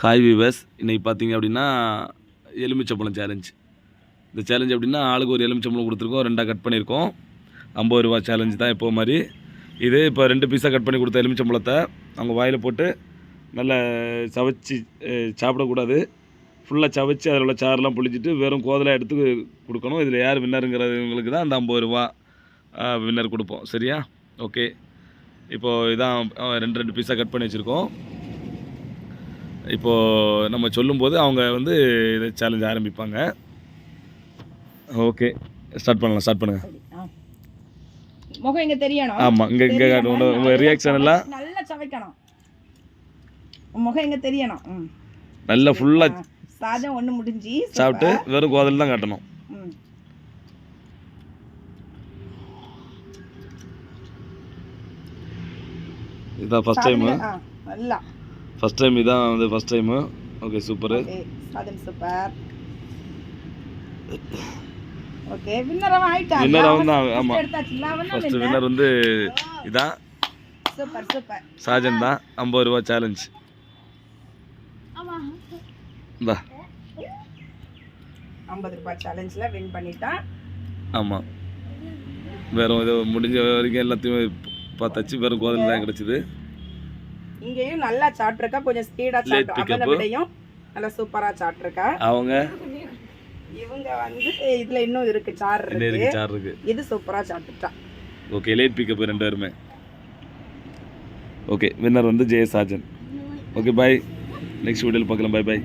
Hi viewers இன்றைக்கி பார்த்தீங்க அப்படின்னா எலுமிச்சம்பழம் சேலஞ்ச் இந்த சேலஞ்ச் அப்படின்னா ஆளுக்கு ஒரு எலுமிச்சம்பழம் கொடுத்துருக்கோம். ரெண்டாக கட் பண்ணியிருக்கோம். ஐம்பது ரூபா சேலஞ்ச் தான் எப்போ மாதிரி. இது இப்போ ரெண்டு பீஸாக கட் பண்ணி கொடுத்த எலுமிச்சம்பழத்தை அவங்க வாயில் போட்டு நல்லா சவைச்சி சாப்பிடக்கூடாது. ஃபுல்லாக சவைச்சி அதில் உள்ள சாரெலாம் புளிச்சிட்டு வெறும் கோதலாக எடுத்து கொடுக்கணும். இதில் யார் வின்னருங்கிறவங்களுக்கு தான் அந்த ஐம்பது ரூபா வின்னர் கொடுப்போம். சரியா? ஓகே இப்போது இதான் ரெண்டு ரெண்டு பீஸாக கட் பண்ணி வச்சுருக்கோம். இப்போது நம்ம சொல்லும்போது அவங்க வந்து இதை சேலஞ்ச் ஆரம்பிப்பாங்க. ஓகே ஸ்டார்ட் பண்ணலாம் ஸ்டார்ட் பண்ணுங்க. ஆ. முகம் இங்க தெரியணும்? ஆமாம் இங்கே இங்கே தெரியணும். உங்கள் ரியாக்ஷன் எல்லாம். நல்லா சவைக்கணும் உன் முகம் இங்க தெரியணும்? ம். நல்லா ஃபுல்லாக. சாதம் ஒண்ணு முடிஞ்சு சாப்பிட்டு வெறும் கோதல் தான் காட்டணும். ம். இதுதான் ஃபஸ்ட் டைமு நல்லா. ஃபஸ்ட் டைம் இதான் வந்து first time okay super okay சாதம் சூப்பர் ஓகே வின்னர் அவன் ஆயிட்டான். Winner அவன் தான், ஆமா. winner. வின்னர் வந்து இதான். சூப்பர் சூப்பர் சாஜன் தான். ஐம்பது ரூபா சேலஞ்ச் இந்தா ஐம்பது ரூபாய் சேலஞ்சில் வின் பண்ணிட்டான். ஆமாம் வேறு இது முடிஞ்ச வரைக்கும் எல்லாத்தையும் பார்த்தாச்சு. வெறும் கோதல் தான் கிடச்சிது. இங்கேயும் நல்லா சாப்பிட்ருக்கா கொஞ்சம் ஸ்பீடா Late சாப்பிட்டு விடையும் நல்லா சூப்பரா சாப்பிட்ருக்கா அவங்க? இவங்க வந்து இதுல இன்னும் இருக்கு இன்னும் இருக்கு. சார் இருக்கு. இது சூப்பரா சாப்பிட்டுட்டா. ஓகே லேட் பிக்கப் ரெண்டு பேருமே ஓகே வின்னர் வந்து ஜெய சாஜன் ஓகே பாய் நெக்ஸ்ட் வீடியோவில் பார்க்கலாம். Bye bye